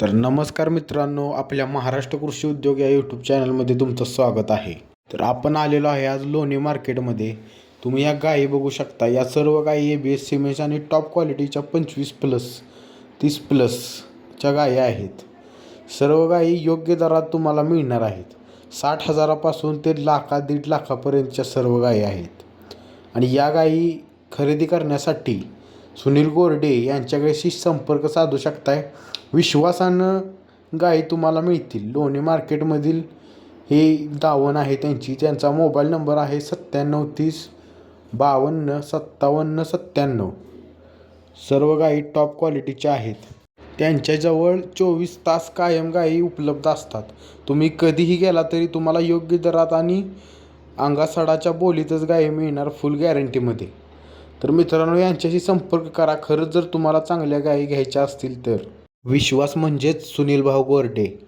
तर नमस्कार मित्रांनो आपल्या महाराष्ट्र कृषी उद्योग या यूट्यूब चॅनलमध्ये तुमचं स्वागत आहे. तर आपण आलेलो आहे आज लोणी मार्केटमध्ये. तुम्ही या गायी बघू शकता. या सर्व गायी ए बी एस सिमेंट आणि टॉप क्वालिटीच्या पंचवीस प्लस तीस प्लसच्या गायी आहेत. सर्व गायी योग्य दरात तुम्हाला मिळणार आहेत. साठ हजारापासून ते लाखा दीड लाखापर्यंतच्या सर्व गायी आहेत. आणि या गायी खरेदी करण्यासाठी सुनील गोरडे यांच्याकडेशी संपर्क साधू शकताय? विश्वासानं गायी तुम्हाला मिळतील. लोणी मार्केटमधील हे दावण आहे त्यांची. त्यांचा मोबाईल नंबर आहे सत्त्याण्णव तीस बावन्न सत्तावन्न सत्त्याण्णव. सर्व गायी टॉप क्वालिटीच्या आहेत. त्यांच्याजवळ चोवीस तास कायम गायी उपलब्ध असतात. तुम्ही कधीही गेला तरी तुम्हाला योग्य दरात आणि अंगासडाच्या बोलीतच गायी मिळणार फुल गॅरंटीमध्ये. तर मित्रांनो यांच्याशी संपर्क करा. खरंच जर तुम्हाला चांगल्या गायी घ्यायच्या असतील तर. विश्वास म्हणजेच सुनील भाऊ गोरडे.